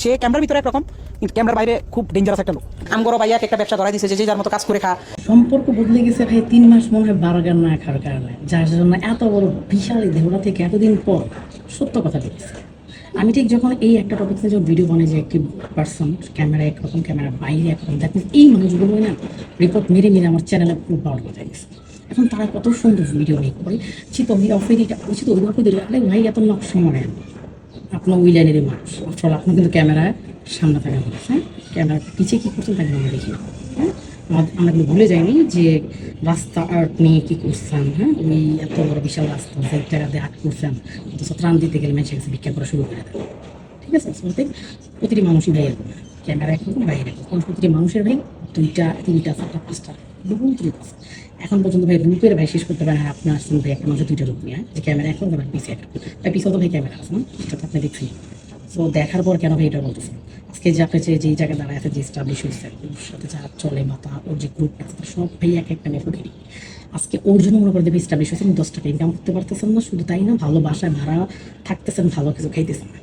সে ক্যামেরার ভিতরে একরকম, কিন্তু ক্যামেরার বাইরে খুব ডেঞ্জারাস একটা লোক। আমগরো ভাইয়া একটা ব্যবসা ধরাই দিছে যে যার মতো কাজ করে খা। সম্পর্ক বদলে গেছে ভাই তিন মাস মনে হয় বার্গার না খাওয়ার কারণে, যার জন্য এত বড় বিশাল দেহটা থেকে এতদিন পর সত্য কথা বলেছে। আমি ঠিক যখন এই একটা টপিক নিয়ে যখন ভিডিও বানাই যে একটি পার্সন ক্যামেরা একরকম ক্যামেরা বাইরে একরকম দ্যাট এই মানুষগুলো না রিপোর্ট মেরে মেরে আমার চ্যানেলে খুব পাওয়ার কথা গেছে। এখন তারা কত সুন্দর ভিডিও মেক করে। চিত, আমি অফিরিটা উচিত ভাই, এত নকশা মনে আপনার ওই লাইনেরই মানুষ আফটার আপনি কিন্তু ক্যামেরায় সামনে থাকা মানুষ হ্যাঁ? ক্যামেরার পিছিয়ে কী করছেন তাকে আমরা দেখি হ্যাঁ? আমরা কিন্তু ভুলে যাইনি যে রাস্তা আর্ট নিয়ে কী করছেন হ্যাঁ? ওই এত বড় বিশাল রাস্তা টাকা দিয়ে আর্ট করছেন, অথচ ত্রাণ দিতে গেলে মানুষের কাছে ভিক্ষা করা শুরু করে দেয় ঠিক আছে? বলতে প্রতিটি মানুষই ভাই ক্যামেরা একরকম বাইরে কারণ প্রতিটি মানুষের ভাই দুইটা, তিনটা, চারটা, পাঁচটা। এখন পর্যন্ত ভাই রূপের ভাই শেষ করতে পারেন আপনি আসছেন ভাই একটা মানুষের দুইটা রূপ নিয়ে হ্যাঁ? যে ক্যামেরা এখন আবার পিছিয়ে একরকম ভাই পিছিয়ে তো ভাই ক্যামেরা আছে, না? সেটা তো আপনি দেখছেন। সো দেখার পর কেন ভাই এটা বলতেছেন? আজকে যে আপনি যে যেই জায়গায় দাঁড়ায় আছে, যে স্টাবলিশ হয়েছে ওর সাথে যা চলে তা ওর যে গ্রুপটা আছে সব ভাই এক একটা মেফুটেরই আজকে ওর জন্য মনে করে দেবে স্টাবলিশ হয়েছে দশ টাকা ইনকাম করতে পারতেছেন না, শুধু তাই না ভালো বাসায় ভাড়া থাকতেছেন, ভালো কিছু খাইতেছেন না।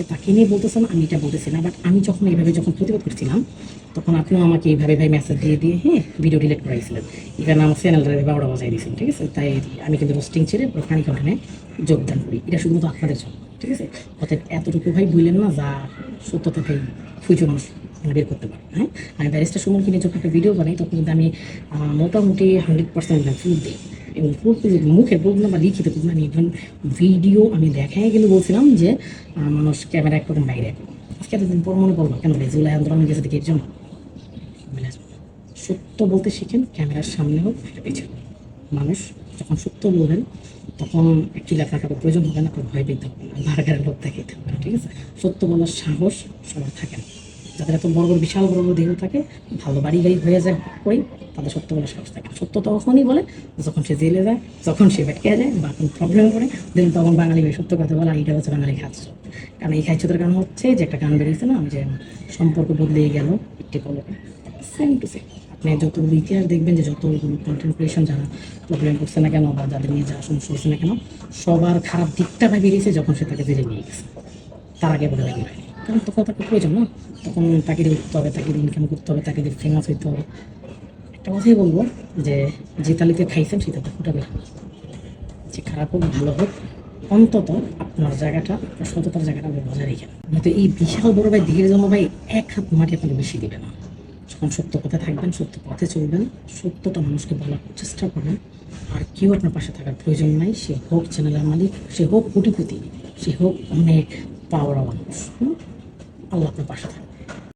আজকে তাকে নিয়ে বলতেছেন, আমি এটা বলতেছি না বাট আমি যখন এইভাবে যখন প্রতিবাদ করছিলাম, তখন আপনিও আমাকে এইভাবে ভাই মেসেজ দিয়ে দিয়ে হ্যাঁ ভিডিও ডিলিট করাইছিলেন। ইভেন আমার চ্যানেলটা বারোটা বাজাই দিয়েছেন, ঠিক আছে? তাই আমি কিন্তু রোস্টিং ছেড়ে পুরো পানি কন্টেনে যোগদান করি। এটা শুধুমাত্র আপনাদের জন্য, ঠিক আছে? অতএব এতটুকু ভাই বললেন না, যা সত্যতা ভাই ফুচু মানুষ মানে বের করতে পারে হ্যাঁ? আমি ব্যারিস্টার সুমন কিনে যখন একটা ভিডিও বানাই, তখন কিন্তু আমি মোটামুটি হান্ড্রেড পার্সেন্ট ফুল দিই। এবং প্রুফ মুখের না বা লিখিত প্রুফ না আমি ইভেন ভিডিও আমি দেখাই গেলে বলছিলাম যে মানুষ ক্যামেরা একরকম বাইরে। আজকে এতদিন পর মনে করব কেন জুলাই আন্দোলন গেছে দেখি এর জন্য সত্য বলতে শিখেন, ক্যামেরার সামনে হোক, একটা মানুষ যখন সত্য বলবেন, তখন আপনার কারও প্রয়োজন হবে না আপনার ভয় পেতে হবে না ভারগারের লোক দেখাইতে হবে, ঠিক আছে? সত্য বলার সাহস সবার থাকে না। যাদের এত বড় বড় বিশাল বড় বড় দেহ থাকে, ভালো বাড়ি গাড়ি হয়ে যায় কই তাদের সত্য বলে সাহস থাকে। সত্য তখনই বলে যখন সে জেলে যায়, যখন সে বেটকে যায় বা কোনো প্রবলেম করে দেন তখন বাঙালি ভাই সত্য কথা বলে এইটা হচ্ছে বাঙালি খাচ্ছ কারণ এই খাচ্ছদের কারণ হচ্ছে যে একটা গান বেরিয়েছে না, যে সম্পর্ক বদলে গেল, একটি পলকে সেম টু সেম আপনি যতগুলো ইতিহাস দেখবেন যে যতগুলো কন্টেন্ট ক্রিয়েশন যারা প্রবলেম করছে না কেন বা যাদের নিয়ে যারা সমস্যা হচ্ছে না কেন, সবার খারাপ দিকটা বেরিয়েছে যখন সে তাকে জেলে নিয়ে গেছে। তার আগে বলে লাগে কারণ তখন তাকে প্রয়োজন, না? তখন তাকে দিয়ে উঠতে হবে, তাকে দিয়ে ইনকাম করতে হবে, তাকে দিয়ে ফেমাস হইতে হবে। একটা কথাই বলব যে যে তালিতে খাইছেন সেই তাতে ফুটাবে। যে খারাপ হোক, ভালো হোক, অন্তত আপনার জায়গাটা সততার জায়গাটা আপনি বজায় রেখেন। নয়তো এই বিশাল বড় ভাই দিকের জন্য ভাই, এক হাত মাটি আপনাকে বেশি দিবে না। যখন সত্য পথে থাকবেন, সত্য পথে চলবেন, সত্যটা মানুষকে বলার চেষ্টা করবেন। আর কেউ আপনার পাশে থাকার প্রয়োজন নাই। সে হোক চ্যানেলের মালিক, সে হোক কোটিপতি, সে হোক অনেক পাওয়ার মানুষ? আল্লাহ আপনার পাশে থাকবে